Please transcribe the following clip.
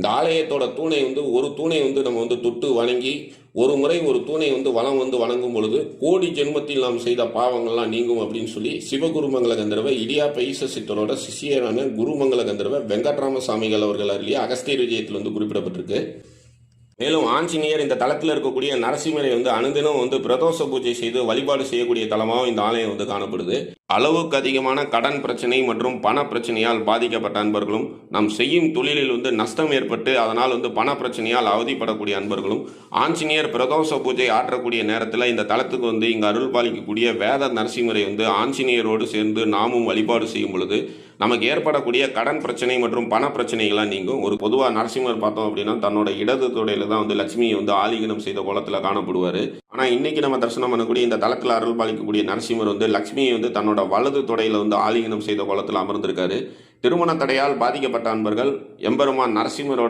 இந்த ஆலயத்தோட தூணை வந்து ஒரு தூணை வந்து நம்ம வந்து தொட்டு வணங்கி ஒரு முறை ஒரு தூணை வந்து வளம் வந்து வணங்கும் பொழுது கோடி ஜென்மத்தில் நாம் செய்த பாவங்கள்லாம் நீங்கும் அப்படின்னு சொல்லி சிவகுருமங்கல கந்தர்வ இடியாப்ப ஈச சித்தரோட சிஷியரான குருமங்கல கந்தர்வ வெங்கட்ராம சாமிகள் அவர்கள் அருளிய அகஸ்தியர் விஜயத்தில் வந்து குறிப்பிடப்பட்டிருக்கு. மேலும் ஆஞ்சநேயர் இந்த தளத்தில் இருக்கக்கூடிய நரசிம்மரை வந்து அனுதினம் வந்து பிரதோஷ பூஜை செய்து வழிபாடு செய்யக்கூடிய தலமாகவும் இந்த ஆலயம் வந்து காணப்படுது. அளவுக்கு அதிகமான கடன் பிரச்சனை மற்றும் பண பிரச்சனையால் பாதிக்கப்பட்ட அன்பர்களும் நாம் செய்யும் தொழிலில் வந்து நஷ்டம் ஏற்பட்டு அதனால் வந்து பண பிரச்சனையால் அவதிப்படக்கூடிய அன்பர்களும் ஆஞ்சநேயர் பிரதோஷ பூஜை ஆற்றக்கூடிய நேரத்தில் இந்த தளத்துக்கு வந்து இங்கு அருள் பாலிக்கக்கூடிய வேத நரசிம்மரை வந்து ஆஞ்சநேயரோடு சேர்ந்து நாமும் வழிபாடு செய்யும் பொழுது நமக்கு ஏற்படக்கூடிய கடன் பிரச்சனை மற்றும் பண பிரச்சனைகள்லாம் நீங்கும். ஒரு பொதுவாக நரசிம்மர் பார்த்தோம் அப்படின்னா தன்னோட இடது தொடையில் தான் வந்து லட்சுமியை வந்து ஆலிங்கனம் செய்த கோலத்தில் காணப்படுவார். ஆனால் இன்றைக்கி நம்ம தரிசனம் பண்ணக்கூடிய இந்த தளத்தில் அருள் பாலிக்கக்கூடிய நரசிம்மர் வந்து லக்ஷ்மியை வந்து தன்னோட வலது தொடையில் வந்து ஆலிங்கனம் செய்த கோலத்தில் அமர்ந்திருக்காரு. திருமண தடையால் பாதிக்கப்பட்ட அன்பர்கள் எம்பெருமான் நரசிம்மரோட